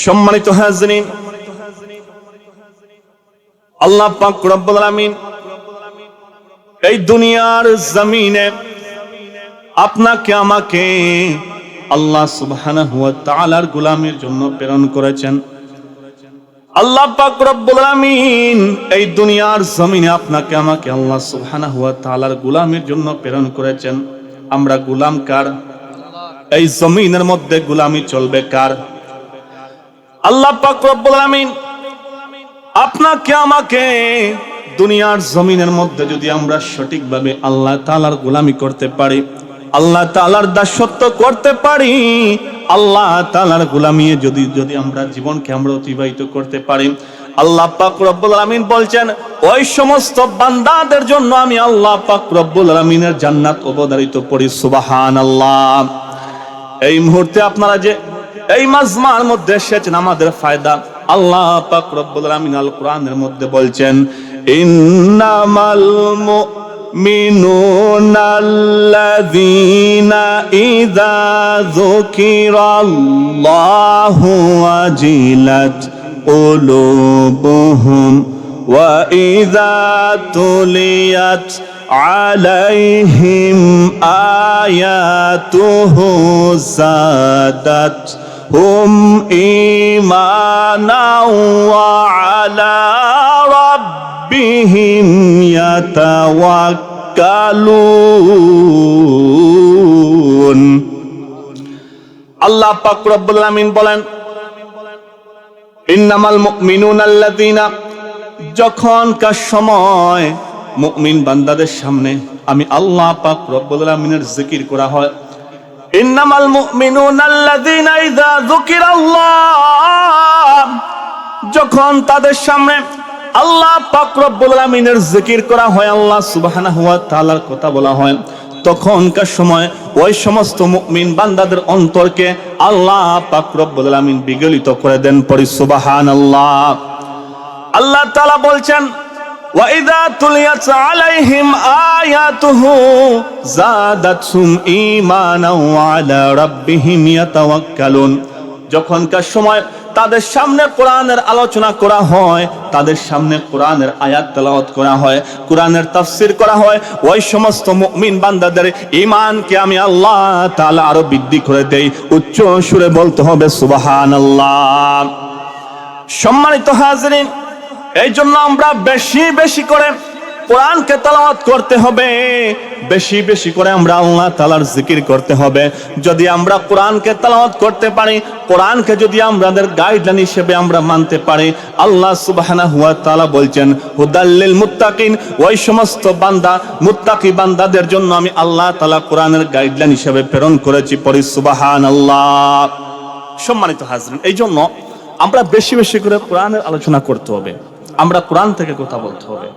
সম্মানিত হাজরিন, আল্লাহ পাক রব্বুল আলামিন এই দুনিয়ার জমিনে আপনাকে, আমাকে আল্লাহ সুবহানাহু ওয়া তাআলার গোলামের জন্য প্রেরণ করেছেন। আল্লাহ পাক রব্বুল আলামিন এই দুনিয়ার জমিনে আপনাকে, আমাকে আল্লাহ সুবহানাহু ওয়া তাআলার গোলামের জন্য প্রেরণ করেছেন। আমরা গোলাম কার? এই জমিনের মধ্যে গোলামি চলবে কার? আল্লাহ পাক রব্বুল আলামিন আপনাকে, আমাকে দুনিয়ার জমিনের মধ্যে যদি আমরা সঠিকভাবে আল্লাহ তাআলার গোলামি করতে পারি, আল্লাহ তাআলার দাসত্ব করতে পারি, আল্লাহ তাআলার গোলামি যদি যদি আমরা জীবনকে আমরা অতিবাহিত করতে পারি, আল্লাহ পাক রব্বুল আলামিন বলছেন, ওই সমস্ত বান্দাদের জন্য আমি আল্লাহ পাক রব্বুল আলামিনের জান্নাত অবধারিত করি সুবহানাল্লাহ। এই মুহূর্তে আপনারা যে এই মাজমার মধ্যে এসেছেন আমাদের ফায়দা আল্লাহ পাক রব্বুল আলামিন আল কোরআনের মধ্যে বলছেন ইন্নামাল মুমিনুনা আল্লাযীনা ইযা যুকিরাল্লাহু ওয়াজিলাত قلوبهم وإذا تليت عليهم آياته زادتهم إيمانا وعلى ربهم يتوكلون আল্লাহ পাক রব্বুল আলামিন বলেন ইন্নামাল মুমিনুন আল্লাযীনা যখনকার সময় মুমিন বান্দাদের সামনে আমি আল্লাহ পাক রব্বুল আলামিনের জিকির করা হয় ইন্নামাল মুমিনুন আল্লাযীনা ইযা যুকিরাল্লাহ। যখন তাদের সামনে আল্লাহ পাক রব্বুল আলামিনের জিকির করা হয়, আল্লাহ সুবহানাহু ওয়া তাআলার কথা বলা হয়, তখনকার সময় ওই সমস্ত মুমিন বান্দাদের অন্তরকে আল্লাহ পাক রব্বুল আলামিন বিগলিত করে দেন পরি সুবহানাল্লাহ। আল্লাহ তাআলা বলছেন তুলিয়াত আলাইহিম আয়াতুহু জাদাতহুম ঈমানাও আলা রাব্বিহিম ইয়াতাওয়াক্কালুন। যখনকার সময় তাদের সামনে কোরআনের আলোচনা করা হয়, তাদের সামনে কোরআনের আয়াত তেলাওয়াত করা হয়, কোরআনের তাফসির করা হয়, ওই সমস্ত মুমিন বান্দাদের ঈমানকে আমি আল্লাহ তাআলা আরও বৃদ্ধি করে দেই। উচ্চ সুরে বলতে হবে সুবহানাল্লাহ। সম্মানিত হাজরিন এই জন্য আমরা বেশি বেশি করে কোরআনকে তালাওয়াত করতে হবে। বেশি বেশি করে আমরা আল্লাহ তালার জিকির করতে হবে। যদি আমরা কোরআনকে তালাওয়াত করতে পারি, কোরআনকে যদি আমাদের গাইডলাইন হিসেবে আমরা মানতে পারি, আল্লাহ সুবহানাহু ওয়া তাআলা বলছেন হুদাল্লিল মুত্তাকিন ওই সমস্ত বান্দা, মুত্তাকি বান্দাদের জন্য আমি আল্লাহ তাআলা কোরআনের গাইডলাইন হিসেবে প্রেরণ করেছি পরি সুবহানাল্লাহ। সম্মানিত হাজরিন এই জন্য আমরা বেশি বেশি করে কোরআনের আলোচনা করতে হবে। আমরা কোরআন থেকে কথা বলতে হবে।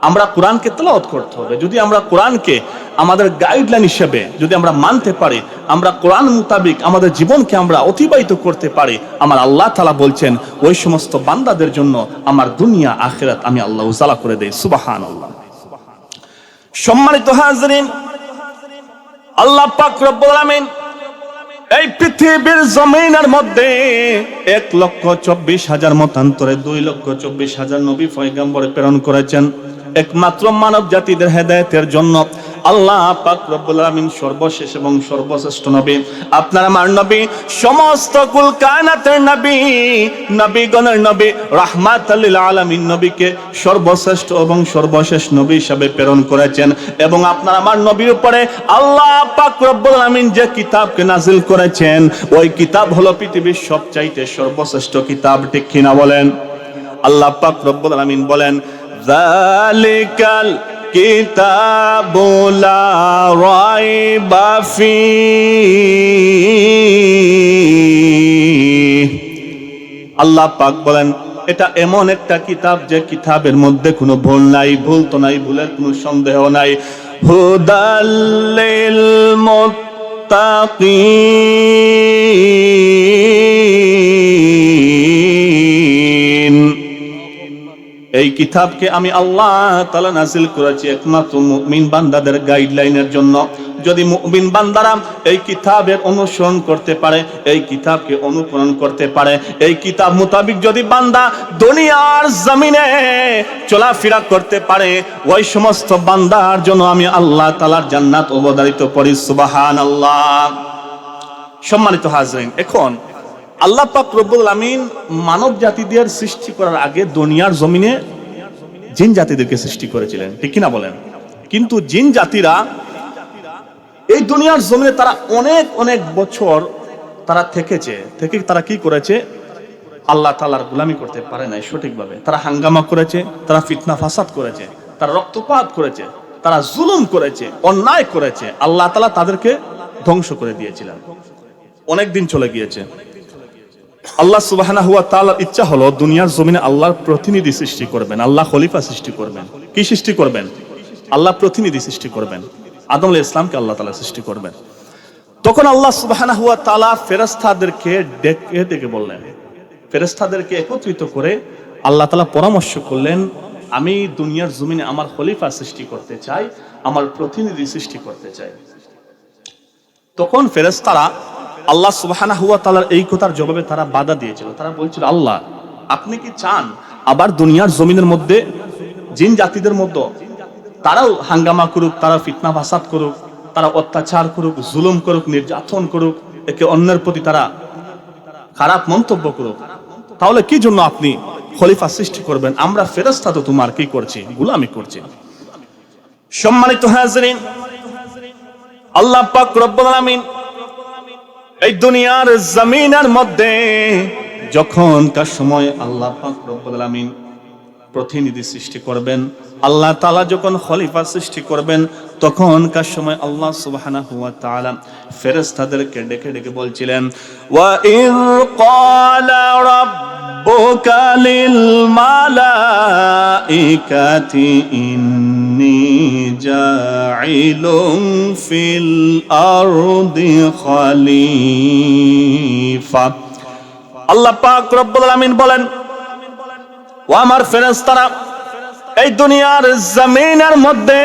আমরা কোরআনকে তেলাওয়াত করতে হবে। যদি আমরা কোরআনকে আমাদের গাইডলাইন হিসেবে যদি আমরা মানতে পারি, আমরা কোরআন মোতাবিক আমাদের জীবনকে আমরা অতিবাহিত করতে পারি, আমার আল্লাহ তালা বলছেন, ওই সমস্ত বান্দাদের জন্য আমার দুনিয়া, আখেরাত আমি আল্লাহ উজালা করে দেই। সুবাহান আল্লাহ সম্মানিত হাজরিন, আল্লাহ পাক রব্বুল আলামিন এই পৃথিবীর জমিনের মধ্যে এক লক্ষ চব্বিশ হাজার মতান্তরে, দুই লক্ষ চব্বিশ হাজার নবী ফয়গাম্বরে প্রেরণ করেছেন। একমাত্র মানব জাতিদের হেদায়তের জন্য আল্লাহ পাক রব্বুল আলামিন সর্বশেষ এবং সর্বশ্রেষ্ঠ নবী। আপনার আমার নবী, সমস্ত কুল কায়নাতের নবী, নবীগণের নবী লিল আলামিন নবীকে সর্বশ্রেষ্ঠ এবং সর্বশেষ নবী হিসাবে প্রেরণ করেছেন। এবং আপনার আমার নবীর উপরে আল্লাহ পাক রব্বুল আলামিন যে কিতাবকে নাজিল করেছেন, ওই কিতাব হলো পৃথিবীর সবচাইতে সর্বশ্রেষ্ঠ কিতাব। ঠিক কিনা বলেন? আল্লাহ পাক রব্বুল আলামিন বলেন, যালিকাল কিতাবু লা রাইবা ফীহ। আল্লাহ পাক বলেন, এটা এমন একটা কিতাব যে কিতাবের মধ্যে কোনো ভুল নাই, ভুল তো নাই, ভুলের কোনো সন্দেহ নাই। হুদাল্লিল মুত্তাকিন। এই কিতাবকে আমি আল্লাহ তালা নাজিল করেছি একমাত্র মুমিন বান্দাদের গাইডলাইনের জন্য। যদি মুমিন বান্দারা এই কিতাবের অনুসরণ করতে পারে, এই কিতাবকে অনুকরণ করতে পারে, এই কিতাব মোতাবিক যদি বান্দা দুনিয়ার জমিনে চলাফেরা করতে পারে, ওই সমস্ত বান্দার জন্য আমি আল্লাহ তালার জান্নাত অবদারিত করি সুবাহান আল্লাহ সম্মানিত হাজরিন, এখন আল্লাহ পাক রব্বুল আমিন মানব জাতিদের সৃষ্টি করার আগে দুনিয়ার জমিনে জিন জাতিদেরকে সৃষ্টি করেছিলেন। ঠিক কিনা বলেন? কিন্তু জিন জাতিরা এই দুনিয়ার জমিনে তারা অনেক অনেক বছর তারা থেকেছে। থেকে তারা কি করেছে? আল্লাহ তালার গুলামি করতে পারে নাই সঠিকভাবে। তারা হাঙ্গামা করেছে, তারা ফিতনা ফাসাদ করেছে, তারা রক্তপাত করেছে, তারা জুলুম করেছে, অন্যায় করেছে। আল্লাহ তালা তাদেরকে ধ্বংস করে দিয়েছিলেন। অনেক দিন চলে গিয়েছে। আল্লাহ সুবাহানা হুয়া তাআলার ইচ্ছা হলো দুনিয়ার জমিনে আল্লাহর প্রতিনিধি সৃষ্টি করবেন, আল্লাহ খলিফা সৃষ্টি করবেন। কি সৃষ্টি করবেন? আল্লাহ প্রতিনিধি সৃষ্টি করবেন। আদম আলাইহিস ইসলামকে আল্লাহ তাআলা সৃষ্টি করবেন। তখন আল্লাহ সুবাহানা হুয়া তাআলা ফেরেশতাদেরকে ডেকে ডেকে বললেন, ফেরেশতাদেরকে একত্রিত করে আল্লাহ তালা পরামর্শ করলেন, আমি দুনিয়ার জমিনে আমার খলিফা সৃষ্টি করতে চাই, আমার প্রতিনিধি সৃষ্টি করতে চাই। তখন ফেরেশতারা আল্লাহ সুবহানাহু হুয়া তালার এই কথার জবাবে তারা বাধা দিয়েছিল। তারা বলছিল, আল্লাহ, আপনি কি চান আবার দুনিয়ার জমিনের মধ্যে, জিন জাতিদের মধ্যে, তারাও হাঙ্গামা করুক তারা ফিতনা ফাসাদ করুক, তারা অত্যাচার করুক, জুলুম করুক, নির্যাতন করুক, একে অন্যের প্রতি তারা খারাপ মন্তব্য করুক, তাহলে কি জন্য আপনি খলিফা সৃষ্টি করবেন? আমরা ফেরেশতা তো তোমার, কি করছি? গুলামি করছি। সম্মানিত হাজরিন, আল্লাহ পাক রব্বুল আলামিন এই দুনিয়ার জমিনের মধ্যে যখনকার সময় আল্লাহ রব্বুল প্রতিনিধি সৃষ্টি করবেন, আল্লাহ তালা যখন খলিফা সৃষ্টি করবেন, তখনকার সময় আল্লাহ সুবহানাহু ওয়া তাআলা ফেরেশতাদেরকে ডেকে ডেকে বলছিলেন, ওয়া ইয ক্বালা মালাইকাতি ইন্নী জাইলুম ফিল আরদি আল্লাহ পাক রব্বুল আলামিন বলেন, ও আমার ফেরেশতারা, এই দুনিয়ার জমিনের মধ্যে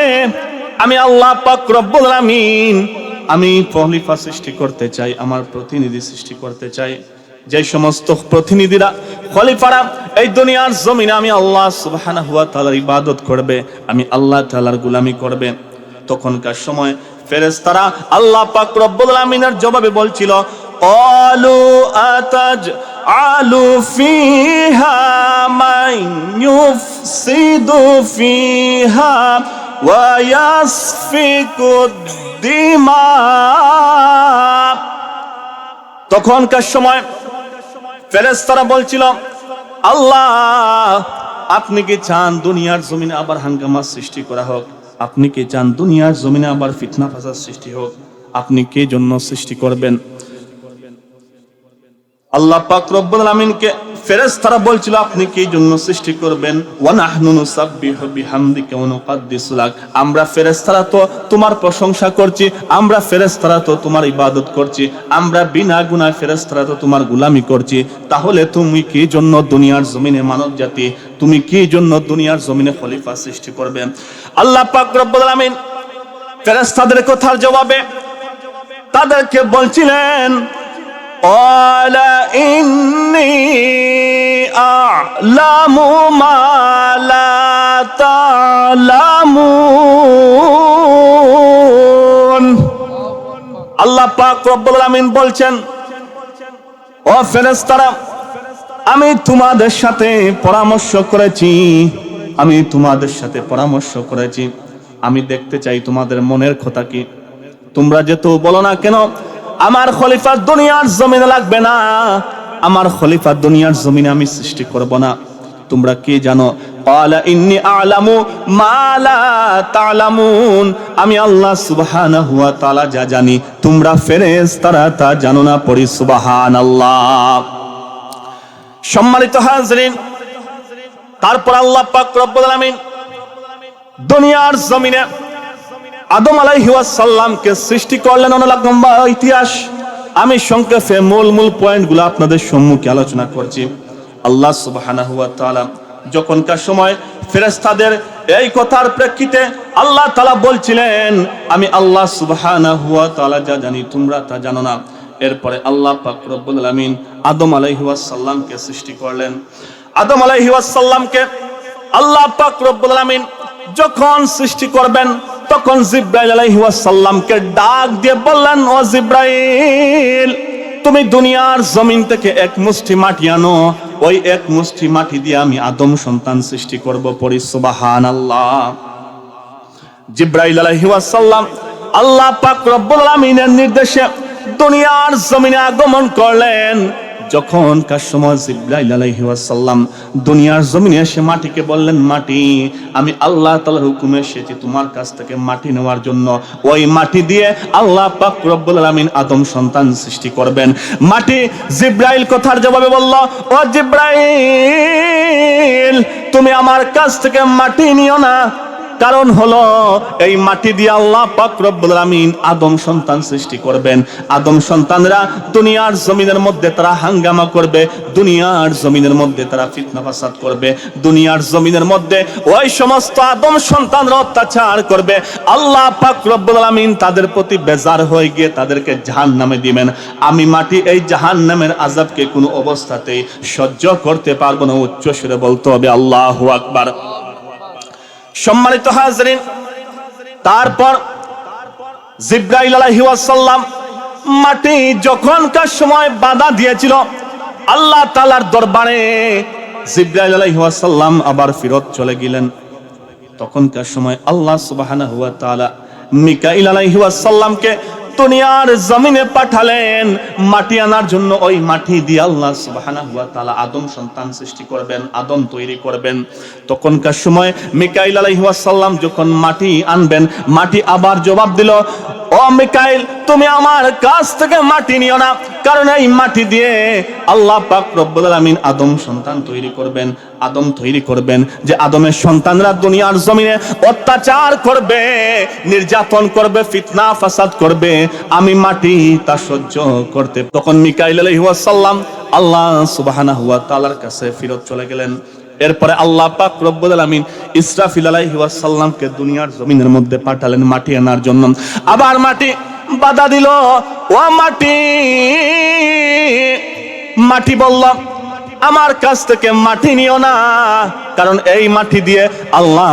আমি আল্লাহ পাক রব্বুল আলামিন, আমি খলিফা সৃষ্টি করতে চাই, আমার প্রতিনিধি সৃষ্টি করতে চাই। যে সমস্ত প্রতিনিধিরা খলিফারা, এই দুনিয়ার জমিনে আমি আল্লাহ সুবাহানা হুয়া তালার ইবাদত করবে, আমি আল্লাহ তালার গুলামি করবে। তখনকার সময় ফেরেস্তারা আল্লাহ পাক রব্বুল আমিনার জবাবে বলছিল অলু আতাজ আলু ফিহা মাইয়ুফ সিদু ফিহা ওয়াসফিকু দিমা তখনকার সময় ফেরেশতারা বলছিল, আল্লাহ, আপনি কি চান দুনিয়ার জমিনে আবার হাঙ্গামা সৃষ্টি করা হোক? আপনি কি চান দুনিয়ার জমিনে আবার ফিতনা ফাসাদ সৃষ্টি হোক? আপনি কে জন্য সৃষ্টি করবেন? আল্লাহ পাক রব্বুল আলামিনকে ফেরেশতারা বলছিল, আপনি কি জন্য সৃষ্টি করবেন? আমরা ফেরেশতারা তো তোমার প্রশংসা করছি, আমরা ফেরেশতারা তো তোমার ইবাদত করছি, আমরা বিনা গুনাহ ফেরেশতারা তো তোমার গোলামি করছি। তাহলে তুমি কি জন্য দুনিয়ার জমিনে মানব জাতি, তুমি কি জন্য দুনিয়ার জমিনে খলিফা সৃষ্টি করবে? আল্লাহ পাক রব্বুল আলামিন ফেরেশতাদের কথার জবাবে তাদেরকে বলছিলেন قال إني أعلم ما لا تعلمون আল্লাহ পাক রব্বুল আলামিন বলছেন ও ফেরেশতারা আমি তোমাদের সাথে পরামর্শ করেছি আমি তোমাদের সাথে পরামর্শ করেছি আমি দেখতে চাই তোমাদের মনের কথা কি তোমরা যেহেতু বলো না কেন আমার খলিফা দুনিয়ার জমিনে লাগবে না। আমার খলিফা দুনিয়ার জমিনে আমি সৃষ্টি করব না। তোমরা কি জানো? ক্বালা ইন্নী আ'লামু মা তা'লামুন। আমি আল্লাহ সুবহানাহু ওয়া তাআলা যা জানি, তোমরা ফেরেশতারা তা জানো না পড়ি সুবহানাল্লাহ। সম্মানিত হাজরিন, তারপর আল্লাহ পাক রব্বুল আলামিন দুনিয়ার জমিনে আদম আলাইহিসাল্লামকে সৃষ্টি করলেন অনেক লম্বা ইতিহাস। আমি সংক্ষেপে মূল মূল পয়েন্টগুলো আপনাদের সম্মুখে আলোচনা করছি। আল্লাহ তাআলা যখনকার সময় ফেরেস্তাদের এই কথার প্রেক্ষিতে আল্লাহ তালা বলছিলেন, আমি আল্লাহ তাআলা যা জানি তোমরা তা জানো না। এরপরে আল্লাহ পাক রব্বুল আদম আলাইহি ওয়াসাল্লামকে সৃষ্টি করলেন। আদম আলাইহি ওয়াসাল্লামকে আল্লাহ পাক আলামিন যখন সৃষ্টি করবেন তখন জিব্রাইল আলাইহি ওয়াসাল্লামকে ডাক দিয়ে বললেন, ও জিব্রাইল, তুমি দুনিয়ার জমিন থেকে এক মুষ্টি মাটি আনো। ওই এক মুষ্টি মাটি দিয়ে আমি আদম সন্তান সৃষ্টি করব পরি সুবহানাল্লাহ। জিব্রাইল আলাইহি ওয়াসাল্লাম আল্লাহ পাক রব্বুল আলামিনের নির্দেশে দুনিয়ার জমিনে আগমন করলেন। যখন কার সময় জিব্রাইল আলাইহি ওয়াসাল্লাম দুনিয়ার জমিনে এসে মাটিকে বললেন, মাটি, আমি আল্লাহ তাআলার হুকুমে এসেছি তোমার কাছ থেকে মাটি নেওয়ার জন্য। ওই মাটি দিয়ে আল্লাহ পাক রব্বুল আলামিন আদম সন্তান সৃষ্টি করবেন। মাটি জিব্রাইল কথার জবাবে বলল, ও জিব্রাইল, তুমি আমার কাছ থেকে মাটি নিও না। কারণ হলো, এই মাটি দিয়ে আল্লাহ পাক রব্বুল আদম সন্তান সৃষ্টি করবেন। আদম সন্তানরা দুনিয়ার জমিনের মধ্যে তারা হাঙ্গামা করবে, দুনিয়ার জমিনের মধ্যে তারা ফিতনা ফাসাদ করবে, দুনিয়ার জমিনের মধ্যে ওই সমস্ত আদম সন্তানরা অত্যাচার করবে। আল্লাহ পাক রব্বুল তাদের প্রতি বেজার হয়ে গিয়ে তাদেরকে জাহান্নামে দিবেন। আমি মাটি এই জাহান্নামের আযাবকে কোনো অবস্থাতেই সহ্য করতে পারব না উচ্চ বলতে হবে আল্লাহু আকবার। সম্মানিত হাজরিন, তারপর জিব্রাইল আলাইহি ওয়াসাল্লাম মাটি যখনকার সময় বাধা দিয়েছিল, আল্লাহ তালার দরবারে জিব্রাইল আলাইহি ওয়াসাল্লাম আবার ফিরত চলে গেলেন। তখনকার সময় আল্লাহ তাআলা মিকাইল আলাইহি ওয়াসাল্লামকে দুনিয়ার জমিনে পাঠালেন। মাটি আনার জন্য ওই মাটি দিয়ে আল্লাহ সুবহানাহু ওয়া তাআলা আদম সন্তান সৃষ্টি করবেন, আদম তৈরি করবেন। তখনকার সময় মিকাইল আলাইহিস সালাম যখন মাটি আনবেন, মাটি আবার জবাব দিল ও মিকাইল, তুমি আমার কাছ থেকে মাটি নিও না, কারণ এই মাটি দিয়ে আল্লাহ পাক রব্বুল আদম সন্তান তৈরি করবেন। আদম তৈরি করবেন যে আদমের সন্তানরা দুনিয়ার জমিনে অত্যাচার করবে, নির্যাতন করবে, ফিতনা, ফাসাদ করবে। আমি মাটি তা সহ্য করতে তখন মিকাইল আলাইহি ওয়াসাল্লাম আল্লাহ সুবহানাহু ওয়া তাআলার কাছে ফিরত চলে গেলেন। এরপরে আল্লাহ পাক রব্বুল আলামিন ইসরাফিল আলাইহি ওয়াসাল্লামকে দুনিয়ার জমিনের মধ্যে পাঠালেন মাটি আনার জন্য। আবার মাটি বাধা দিল। ও মাটি মাটি বলল আমার কাছ থেকে মাটি নিও না। কারণ এই মাটি দিয়ে আল্লাহ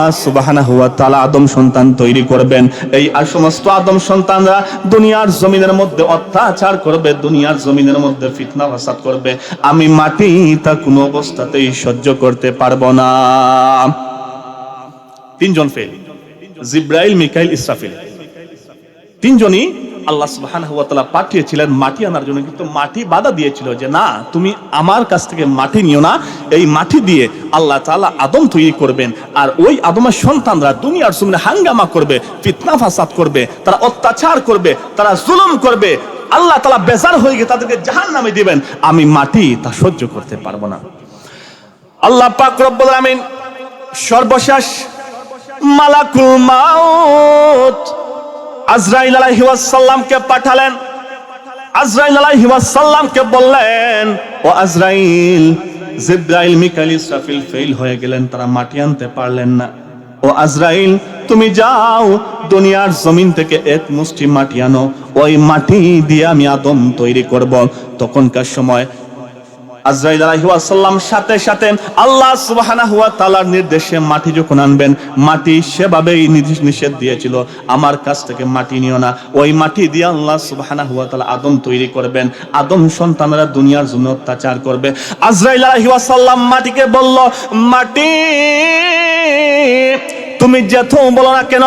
তাআলা আদম সন্তান তৈরি করবেন। এই আর সমস্ত আদম সন্তানরা দুনিয়ার জমিনের মধ্যে অত্যাচার করবে, দুনিয়ার জমিনের মধ্যে ফিতনা ফাসাদ করবে। আমি মাটি তা কোনো অবস্থাতেই সহ্য করতে পারব না। তিনজন ফেল, জিব্রাইল, মিকাইল, ইসরাফিল। তিনজনই আল্লাহ সুবহানাহু ওয়া তাআলা পাঠিয়েছিলেন মাটি আনার জন্য, কিন্তু মাটি বাধা দিয়েছিল যে, না, তুমি আমার কাছ থেকে মাটি নিও না। এই মাটি দিয়ে আল্লাহ তাআলা আদম তৈরি করবেন। আর ওই আদমের সন্তানরা দুনিয়ার সামনে হাঙ্গামা করবে, ফিতনা ফাসাদ করবে, তারা অত্যাচার করবে, তারা জুলুম করবে। আল্লাহ তাআলা বেজার হয়ে গিয়ে তাদেরকে জাহান্নামে দিবেন। আমি মাটি তা সহ্য করতে পারব না। আল্লাহ পাক রব্বুল আমিন সর্বশেষ মালাকুল মাউত আজরাইল আলাইহি ওয়াসাল্লামকে পাঠালেন। আজরাইল আলাইহি ওয়াসাল্লামকে বললেন, ও আজরাইল, জিব্রাইল, মিকাইল, ইসরাফিল ফেল হয়ে গেলেন, তারা মাটি আনতে পারলেন না। ও আজরাইল, তুমি যাও, দুনিয়ার জমিন থেকে এক মুষ্টি মাটি আনো। ওই মাটি দিয়ে আমি আদম তৈরি করব। তখনকার সময় আজরাইল আলাইহি ওয়াসাল্লাম সাথে সাথে আল্লাহ সুবহানাহু ওয়া তাআলার নির্দেশে মাটি যখন আনবেন, মাটি সেভাবেই নিষেধ দিয়েছিল। আমার কাছ থেকে মাটি নিও না। ওই মাটি দিয়ে আল্লাহ সুবহানাহু ওয়া তাআলা আদম তৈরি করবেন। আদম সন্তানরা দুনিয়ার জন্য অত্যাচার করবে। আজরাইল আলাইহি ওয়াসাল্লাম মাটিকে বলল, মাটি, তুমি যেথ বলো না কেন?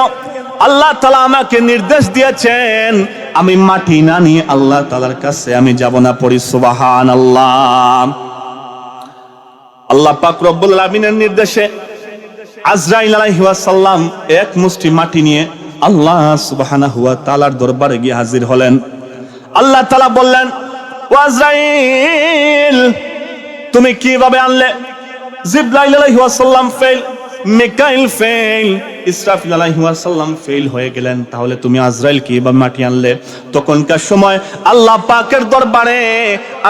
আল্লাহ তালা আমাকে নির্দেশ দিয়েছেন, আমি মাটি না নিয়ে আল্লাহ তালার কাছে আমি যাব না পড়ি সুবাহান আল্লাহ আল্লাহ পাক রব্বুল আলামিনের নির্দেশে আজরাইল আলাইহি ওয়াসাল্লাম এক মুষ্টি মাটি নিয়ে আল্লাহ সুবহানাহু ওয়া তাআলার দরবারে গিয়ে হাজির হলেন। আল্লাহ তাআলা বললেন আজরাইল, তুমি কীভাবে আনলে? জিব্রাইল আলাইহি ওয়াসাল্লাম ফেল মিকাইল ফেল ইসরাফিল আলাইহি ওয়াসাল্লাম ফেল হয়ে গেলেন। তাহলে তুমি আজরাইল কি বা মাটি আনলে? তখনকার সময় আল্লাহ পাকের দরবারে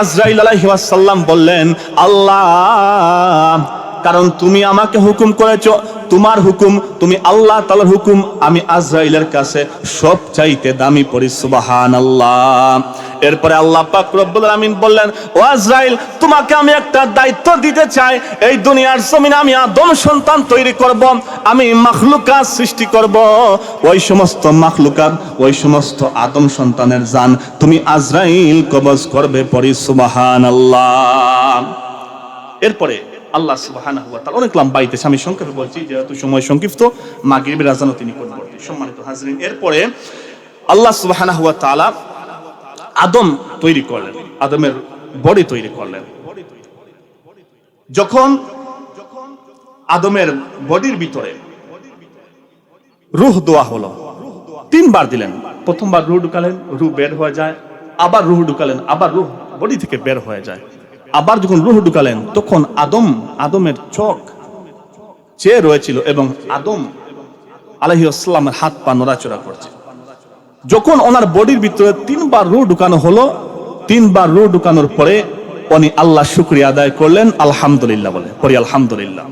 আজরাইল আলাইহি ওয়াসাল্লাম বললেন, আল্লাহ কারণ তুমি আমাকে হুকুম করেছ, তোমার হুকুম, তুমি আল্লাহ তালার হুকুম, আমি আজরাইলের কাছে সব চাইতে দামি পড়ি সুবাহান আল্লাহ এরপরে আল্লাহ পাক রব্বুল আলামিন বললেন, ও আজরাইল, তোমাকে আমি একটা দায়িত্ব দিতে চাই, এই দুনিয়ার জমিনে আমি আদম সন্তান তৈরি করব, আমি মাখলুকাত সৃষ্টি করব। ওই সমস্ত মাখলুকাত, ওই সমস্ত আদম সন্তানের জান তুমি আজরাইল কবজ করবে পরি সুবাহান আল্লাহ এরপরে আল্লাহ তাআলা অনেক লম্বা আইতেছে আমি সংক্ষেপে বলছি, যেহেতু সময় সংক্ষিপ্ত, মাগরিবের আজানও তিনি করবর্তী সম্মানিত হাজরিন, এরপরে আল্লাহ সুবহানাহু ওয়া তাআলা আদম তৈরি করলেন, আদমের বডি তৈরি করলেন। যখন আদমের বডির ভিতরে রুহ দোয়া হলো, তিনবার দিলেন। প্রথমবার রুহ ঢুকালেন, রুহ বের হয়ে যায়, আবার রুহ ঢুকালেন, আবার রুহ বডি থেকে বের হয়ে যায়। আবার যখন রুহ ঢুকালেন, তখন আদম, আদমের চোখ চেয়ে রয়েছিল এবং আদম আলহি আসসালামের হাত পা নড়াচড়া করছে। যখন ওনার বডির ভিতরে তিনবার রু ঢুকানো হলো, তিনবার রু ঢুকানোর পরে উনি আল্লাহ শুক্রিয়া আদায় করলেন, আলহামদুলিল্লাহ বলে পরি আলহামদুলিল্লাহ।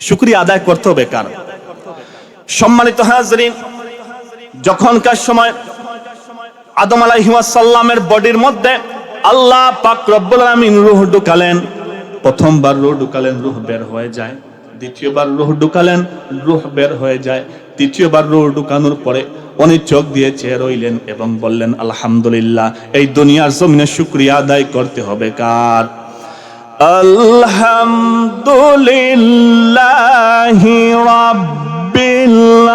শুক্রিয়া আদায় করতে হবে কার? সম্মানিত হাজরিন, যখনকার সময় আদম আলাইহিসাল্লামের বডির মধ্যে আল্লাহ পাক রব্বুল আলামিন রূহ ঢুকালেন। প্রথমবার রুহ ঢুকালেন, রুহ বের হয়ে যায়। দ্বিতীয়বার রুহ ঢুকালেন, রুহ বের হয়ে যায়। তৃতীয়বার রুহ ঢুকানোর পরে উনি চোখ দিয়ে চেয়ে রইলেন এবং বললেন, আলহামদুলিল্লাহ, এই দুনিয়ার জমিনে শুক্রিয়া আদায় করতে হবে কার? আলহামদুলিল্লাহি রাব্বিল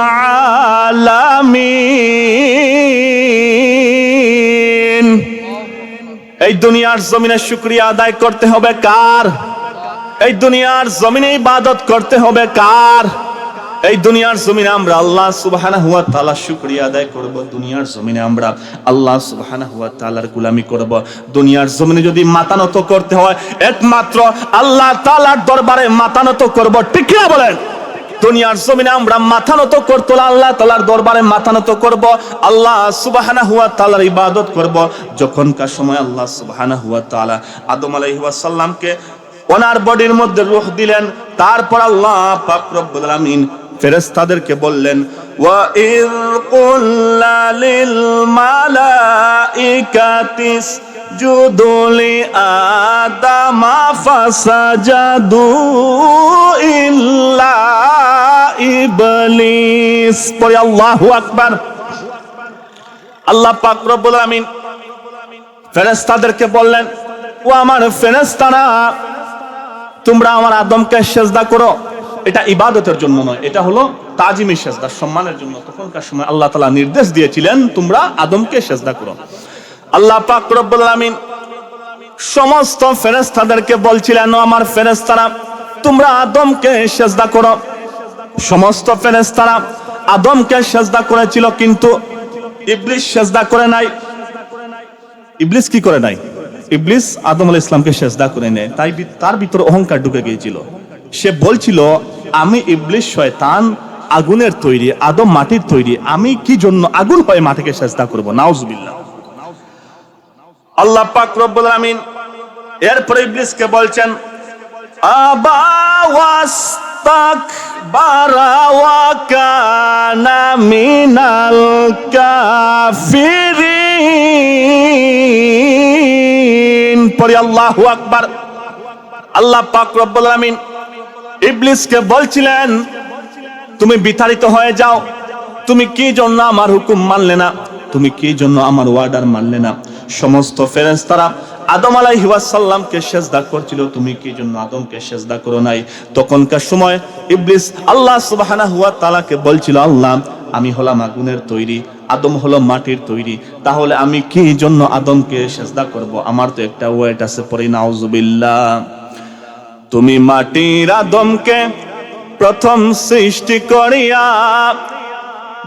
আলামিন। এই দুনিয়ার জমিনে শুক্রিয়া আদায় করতে হবে কার? এই দুনিয়ার জমিনে ইবাদত করতে হবে কার? এই দুনিয়ার জমিনে আমরা আল্লাহ সুবহানাহু ওয়া তাআলা শুকরিয়া আদায় করব, দুনিয়ার জমিনে আমরা আল্লাহ সুবহানাহু ওয়া তাআলার গোলামি করব। দুনিয়ার জমিনে যদি মাথা নত করতে হয়, একমাত্র আল্লাহ তাআলার দরবারে মাথা নত করব। ঠিক কি বলেন? দুনিয়ার জমিনে আমরা মাথা নত করতে আল্লাহ তালার দরবারে মাথা নত করব, আল্লাহ সুবহানাহু হুয়া তালার ইবাদত করব। যখনকার সময় আল্লাহ সুবহানাহু ওয়া তাআলা আদম আলাইহি ওয়াসাল্লামকে ওনার বডির মধ্যে রূহ দিলেন, তারপর আল্লাহ পাক আলামিন ফেরেশতাদেরকে বললেন, ওয়া ইয কুল্লা লিল মালাইকাতি ইল্লা ইবলিস। আকবার। আল্লাহ পাক রব্বুল আলামিন ফেরেশতাদেরকে বললেন, ও আমার ফেরেশতারা, তোমরা আমার আদমকে সেজদা করো। এটা ইবাদতের জন্য নয়, এটা হলো তাজিমি সেজদা, সম্মানের জন্য। তখনকার সময় আল্লাহ তালা নির্দেশ দিয়েছিলেন, তোমরা আদমকে সেজদা করো। আল্লাহ পাক রব্বুল আলামিন সমস্ত ফেরেশতাদেরকে বলছিলেন আমার ফেরেশতারা, তোমরা আদমকে সেজদা করো। সমস্ত ফেরেশতারা আদমকে সেজদা করেছিল, কিন্তু ইবলিস সেজদা করে নাই। ইবলিস কি করে নাই? ইবলিস আদম আলাহ ইসলামকে সেজদা করে নেয়। তাই তার ভিতরে অহংকার ঢুকে গিয়েছিল। সে বলছিল, আমি ইবলিস শয়তান, আগুনের তৈরি, আদম মাটির তৈরি, আমি কি জন্য আগুন হয়ে মাটিকে সেজদা করব? নাউজুবিল্লাহ। আল্লাহ পাক রব্বুল আমিন এরপরে ইবলিসকে বলছেন, আবা ওয়াস্তাকবারা ওয়া কানা মিনাল কাফিরিন। পরে আল্লাহু আকবার, আল্লাহ পাক রব্বুল আমিন ইবলিসকে বলছিলেন, তুমি বিতাড়িত হয়ে যাও, তুমি কি জন্য আমার হুকুম মানলে না? তুমি কি জন্য আমার ওয়ার্ডার মানলে না? সমস্ত ফেরেশতারা আদম আলাইহি ওয়াসাল্লামকে সেজদা করছিল। তুমি কি জন্য আদমকে সেজদা করো নাই? তখনকার সময় ইবলিস আল্লাহ সুবহানাহু হুয়া তালাকে বলছিল, আল্লাহ, আমি হলাম আগুনের তৈরি, আদম হলো মাটির তৈরি। তাহলে আমি কি জন্য আদমকে সেজদা করব? আমার তো একটা ওয়েট আছে পরে নাউজুবিল্লাহ। তুমি মাটির আদমকে প্রথম সৃষ্টি করিয়া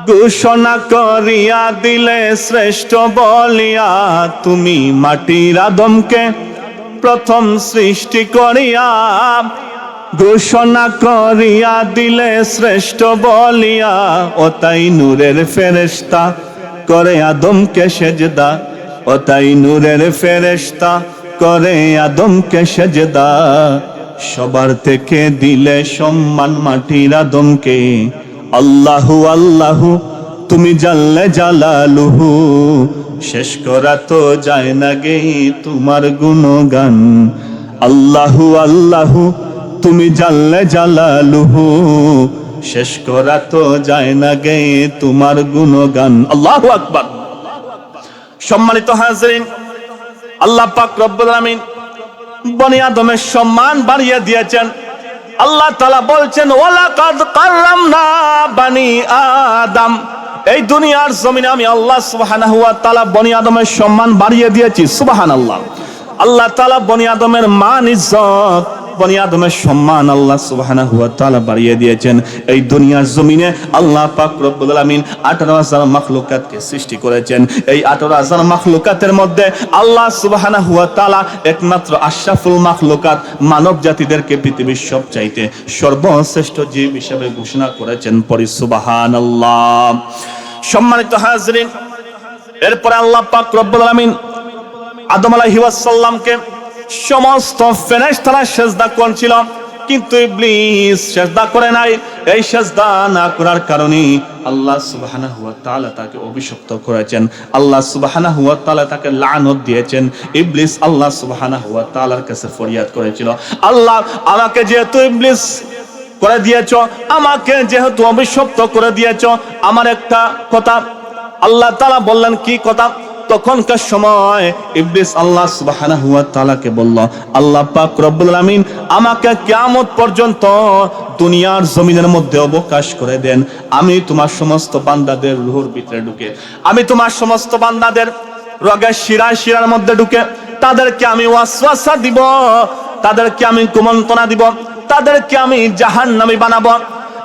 ঘোষণা করিয়া দিলে শ্রেষ্ঠ বলিয়া তুমি মাটির আদমকে প্রথম সৃষ্টি করিয়া ঘোষণা করিয়া দিলে শ্রেষ্ঠ বলিয়া, ও তাই নূরের ফেরেশতা করে আদমকে সেজদা, ও তাই নূরের ফেরেশতা করে আদমকে সেজদা। সবার থেকে দিলে সম্মান মাটির আদমকে আল্লাহু আল্লাহু, তুমি জানলে জালালুহু। শেষ করা তো যায় না গে তোমার গুণগান। আল্লাহু আল্লাহু, তুমি জানলে জালালুহু। শেষ করা তো যায় না গে তোমার গুণগান। আল্লাহু আকবার। সম্মানিত হাজরিন, আল্লাহ পাক রব্বুল আলামিন বনি আদমের সম্মান বাড়িয়ে দিয়েছেন। আল্লাহ তালা বলছেন কাল্লাম না বানি আদম। এই দুনিয়ার জমিনে আমি আল্লাহ সুবাহানা হুয়া তালা বনি আদমের সম্মান বাড়িয়ে দিয়েছি সুবাহান আল্লাহ তাআলা বনি আদমের মান ইজ্জত বনি আদমের সম্মান আল্লাহ বাড়িয়ে দিয়েছেন। এই দুনিয়ার জমিনে আল্লাহ পাক রব্বুল আলামিন 18000 মাখলুকাতকে সৃষ্টি করেছেন। এই 18000 মাখলুকাতের মধ্যে আল্লাহ একমাত্র মানব জাতিদেরকে পৃথিবীর সবচাইতে সর্বশ্রেষ্ঠ জীব হিসেবে ঘোষণা করেছেন পরি সুবহানাল্লাহ। সম্মানিত হাজরিন, এরপরে আল্লাহ পাক রব্বুল আলামিন আদম আলাইহি সমস্ত ফেরেশতারা সেজদা করছিল কিন্তু ইবলিস সেজদা করে নাই। এই সেজদা না করার কারণে আল্লাহ সুবহানাহু ওয়া তাআলা তাকে অভিশপ্ত করেছেন। আল্লাহ সুবহানাহু ওয়া তাআলা তাকে লানত দিয়েছেন। ইবলিস আল্লাহ সুবহানাহু ওয়া তাআলার কাছে ফরিয়াদ করেছিল। আল্লাহ, আমাকে যেহেতু ইবলিস করে দিয়েছ, আমাকে যেহেতু অভিশপ্ত করে দিয়েছ, আমার একটা কথা আল্লাহ তাআলা বললেন, কি কথা? তখনকার সময় ইবলিস আল্লাহ সুবহানাহু ওয়া তাআলাকে বলল, আল্লাহ পাক রব্বুল আলামিন আমাকে কিয়ামত পর্যন্ত দুনিয়ার জমিনের মধ্যে অবকাশ করে দেন। আমি তোমার সমস্ত বান্দাদের রুহুর ভিতরে ঢুকে, আমি তোমার সমস্ত বান্দাদের রগের শিরা শিরার মধ্যে ঢুকে, তাদেরকে আমি ওয়াসওয়াসা দিব, তাদেরকে আমি কুমন্ত্রণা দিব, তাদেরকে আমি জাহান্নামী বানাবো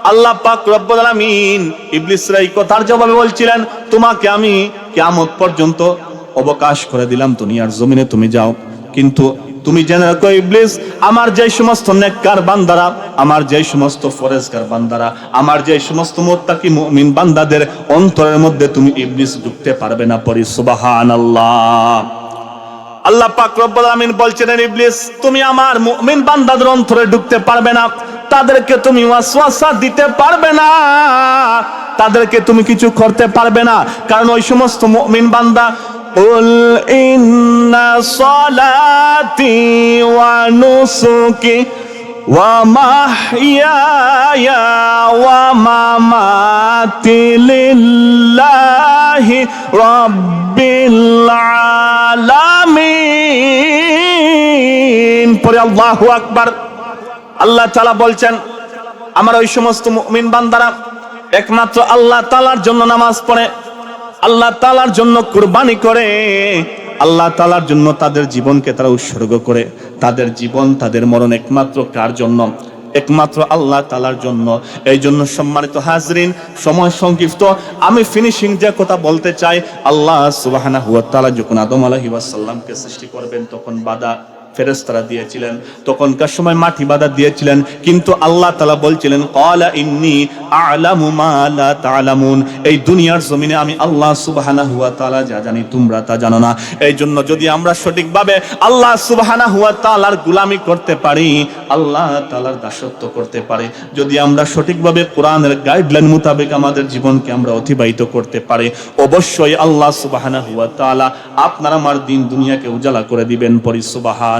আল্লাহ পাক রব্বুল আলামিন ইবলিসরা এই কথার জবাবে বলছিলেন, তোমাকে আমি কিয়ামত পর্যন্ত অবকাশ করে দিলাম, দুনিয়ার জমিনে তুমি যাও। কিন্তু তুমি জেনে রাখো, ইবলিস, আমার যে সমস্ত নেককার বান্দারা, আমার যে সমস্ত ফরেজগার বান্দারা, আমার যে সমস্ত মুত্তাকি মুমিন বান্দাদের অন্তরের মধ্যে তুমি ইবলিস ঢুকতে পারবে না পরি, সুবহানাল্লাহ। আল্লাহ পাক রব্বুল আলামিন বলছেন ইবলিস, তুমি আমার মুমিন বান্দাদের অন্তরে ঢুকতে পারবে না। তাদেরকে তুমি ওয়াসওয়াসা দিতে পারবে না তাদেরকে তুমি কিছু করতে পারবে না কারণ ওই সমস্ত মুমিন বান্দা قل إن صلاتي ونسكي ومحياي ومماتي لله رب العالمين পরে আল্লাহু আকবার আল্লাহ তালা বলছেন, আমার ওই সমস্ত মুমিন বান্দারা একমাত্র আল্লাহ তালার জন্য নামাজ পড়ে। আল্লাহ তালার জন্য কুরবানি করে। আল্লাহ তালার জন্য তাদের জীবনকে তারা উৎসর্গ করে। তাদের জীবন তাদের মরণ একমাত্র কার জন্য? একমাত্র আল্লাহ তালার জন্য। এই জন্য সম্মানিত হাজরিন, সময় সংক্ষিপ্ত। আমি ফিনিশিং যে কথা বলতে চাই, আল্লাহ সুবাহানা যখন আদম আলাহি ওয়াসাল্লামকে সৃষ্টি করবেন, তখন বাদা ফেরেস্তারা দিয়েছিলেন। তখনকার সময় মাটি বাধা দিয়েছিলেন, কিন্তু আল্লাহ তালা বলছিলেন কলা ইন্নি আলামু মা লা তালামুন। এই দুনিয়ার জমিনে আমি আল্লাহ সুবহানা হুয়া তালা যা জানি তোমরা তা জানো না। এই জন্য যদি আমরা সঠিকভাবে আল্লাহ সুবহানা হুয়া তালার গোলামি করতে পারি, আল্লাহ তালার দাসত্ব করতে পারি। যদি আমরা সঠিকভাবে কোরআনের গাইডলাইন মোতাবেক আমাদের জীবনকে আমরা অতিবাহিত করতে পারি, অবশ্যই আল্লাহ সুবহানা হুয়া তালা আপনার আমার দিন দুনিয়াকে উজালা করে দিবেন পরি সুবহানাল্লাহ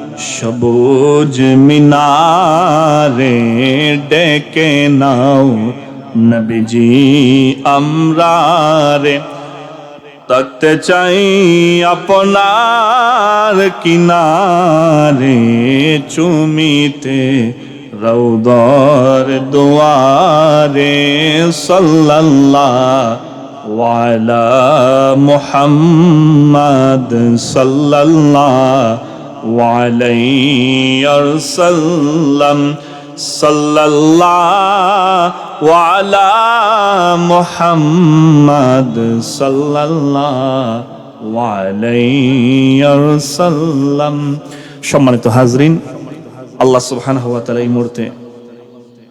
সবুজ মিনারে ডেকে নাও নবীজি আমরা রে তকতে চাই আপনার কিনারে চুমিতে রৌদর দুয়ারে সাল্লাল্লাহ ওয়ালা মুহাম্মদ সাল্লাল্লাহ সাল্লাম মুহাম্মাদ ওয়াসাল্লাম সম্মানিত হাজরিন, আল্লাহ সুবহানাহু ওয়া তাআলা এই মুহূর্তে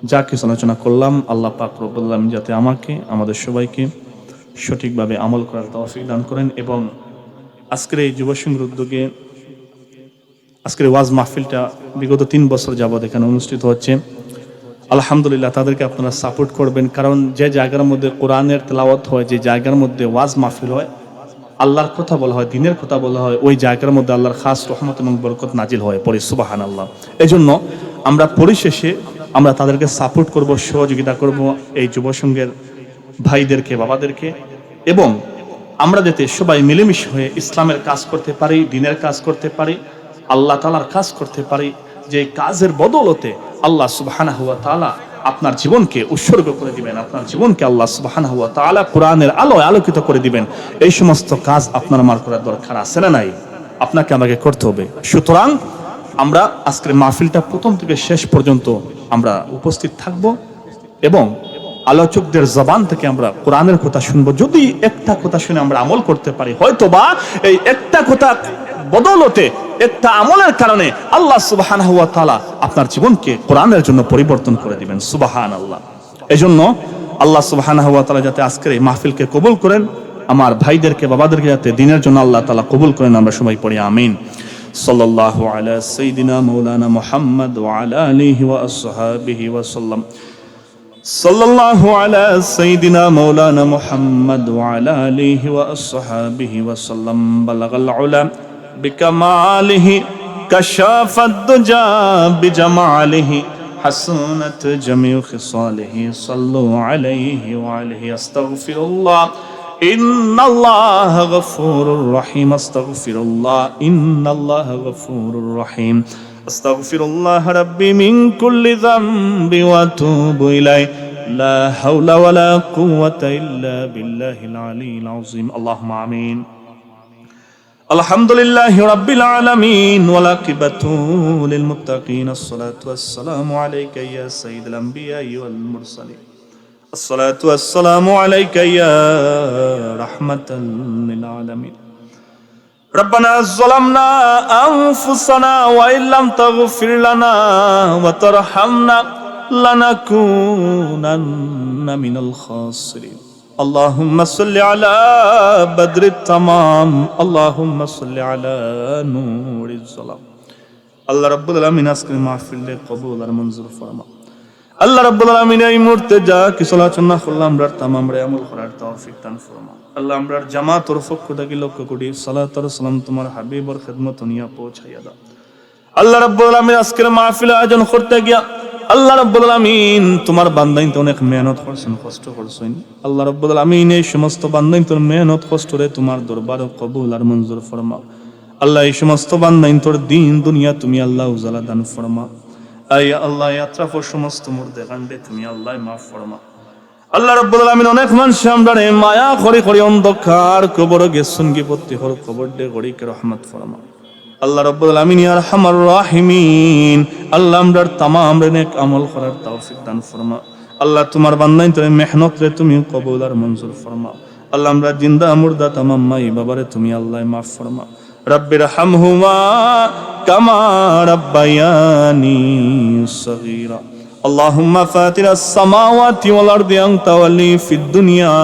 যা কিছু আলোচনা করলাম, আল্লাহ পাক রব্বুল আলামিন যাতে আমাকে, আমাদের সবাইকে সঠিকভাবে আমল করার তৌফিক দান করেন এবং আজকের এই যুব উদ্যোগে আজকের ওয়াজ মাহফিলটা বিগত তিন বছর যাবৎ এখানে অনুষ্ঠিত হচ্ছে। আলহামদুলিল্লাহ, তাদেরকে আপনারা সাপোর্ট করবেন। কারণ যে জায়গার মধ্যে কোরআনের তেলাওয়াত হয়, যে জায়গার মধ্যে ওয়াজ মাহফিল হয়, আল্লাহর কথা বলা হয়, দিনের কথা বলা হয়, ওই জায়গার মধ্যে আল্লাহর খাস রহমত এবং বরকত নাজিল হয় পরে সুবাহান আল্লাহ এই জন্য আমরা পরিশেষে আমরা তাদেরকে সাপোর্ট করব, সহযোগিতা করব এই যুব সংঘের ভাইদেরকে, বাবাদেরকে এবং আমরা যাতে সবাই মিলেমিশে হয়ে ইসলামের কাজ করতে পারি, দিনের কাজ করতে পারি আল্লাহ তালার কাজ করতে পারি যে কাজের বদলতে আল্লাহ সুবাহানা হুয়া তালা আপনার জীবনকে উৎসর্গ করে দিবেন, আপনার জীবনকে আল্লাহ সুবাহানা হুয়া তালা কোরআনের আলোয় আলোকিত করে দিবেন। এই সমস্ত কাজ আপনার আমার করার দরকার আছে না নাই? আপনাকে আমাকে করতে হবে। সুতরাং আমরা আজকের মাহফিলটা প্রথম থেকে শেষ পর্যন্ত আমরা উপস্থিত থাকব এবং আলোচকদের জবান থেকে আমরা কোরআনের কথা শুনব। যদি একটা কথা শুনে আমরা আমল করতে পারি হয়তো বা এই একটা কথা বদলতে একটা আমলের কারণে আল্লাহ সুবাহান হুয়া তালা আপনার জীবনকে কোরআনের জন্য পরিবর্তন করে দিবেন সুবাহান আল্লাহ এই জন্য আল্লাহ সুবাহান হুয়া তালা যাতে আজকের এই মাহফিলকে কবুল করেন আমার ভাইদেরকে বাবাদেরকে যাতে দিনের জন্য আল্লাহ তালা কবুল করেন আমরা সবাই পড়ি আমিন সাল্লাল্লাহু আলা সাইয়্যিদিনা মাওলানা মুহাম্মদ ওয়া আলা আলিহি ওয়া আসহাবিহি ওয়া সাল্লাম صلى الله على سيدنا مولانا محمد وعلى آله وأصحابه وسلم بلغ العلا بكماله كشاف الدجى بجماله حسنت جميع خصاله صلوا عليه وعليه استغفر الله إن الله غفور رحيم استغفر الله إن الله غفور رحيم أستغفر الله ربي من كل ذنب وأتوب إليه لا حول ولا قوة إلا بالله العلي العظيم اللهم آمين الحمد لله رب العالمين والعاقبة للمتقين الصلاة والسلام عليك يا سيد الأنبياء والمرسلين الصلاة والسلام عليك يا رحمة للعالمين ربنا ظلمنا أنفسنا وإن لم تغفر لنا وترحمنا لنكونن من الخاسرين اللهم صل على بدر التمام اللهم صل على نور الظلام আল্লাহ রাব্বুল আলামিন আজকের মাহফিলে কবুল আর মঞ্জুর ফরমা আল্লাহ রাব্বুল আলামিন এই মুহূর্তে যা কিছু আলোচনা করলাম আমরা তামাম রে আমল করার তৌফিক দান ফরমা আল্লাহ আমরা জামাত ওর পক্ষ থেকে লক্ষ কোটি সালাত আর সালাম তোমার হাবিবর খেদমত নিয়ে পৌঁছাইয়া দাও আল্লাহ রাব্বুল আলামিন আজকের মাহফিল আয়োজন করতে গিয়া আল্লাহ রাব্বুল আলামিন, তোমার বান্দাইন তো অনেক মেহনত করছেন, কষ্ট করছেন। আল্লাহ রাব্বুল আলামিন এই সমস্ত বান্দাইন তোর মেহনত, কষ্ট রে তোমার দরবারে কবুল আর মঞ্জুর ফরমাও। আল্লাহ এই সমস্ত বান্দাইন তোর দিন, দুনিয়া তুমি আল্লাহ উজালা দান ফরমা আই আল্লাহ ইয়াত্রাফর সমস্ত মুর্দে কাণ্ডে তুমি আল্লাহ মাফ ফরমা আল্লাহ রাব্বুল আলামিন অনেক মানুষ আমরা রে মায়া করি করি অন্ধকার, কবর গেছুন গিপত্তি হর কবর দে করি কে রহমত ফরমা আল্লাহ রাব্বুল আলামিন ইয়া আরহামার রাহিমিন আল্লাহ আমরার তামাম রে নেক আমল করার তৌফিক দান ফরমা আল্লাহ তোমার বান্দাইন তোরে মেহনত রে তুমি কবুল আর মঞ্জুর ফরমা আল্লাহ আমরা জিন্দা মুর্দা তামাম মাই বাবারে তুমি আল্লাহ মাফ ফরমা রব্বির হামহুমা কামা রব্বায়ানি সগীরা اللهم فاتر السماوات والأرض أنت ولي في الدنيا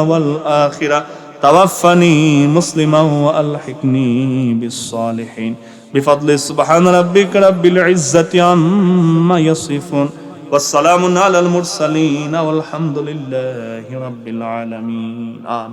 والآخرة توفني مسلما وألحقني بالصالحين. بفضل سبحان ربك رب العزة عما يصفون. والسلام على المرسلين والحمد لله رب العالمين. آمين.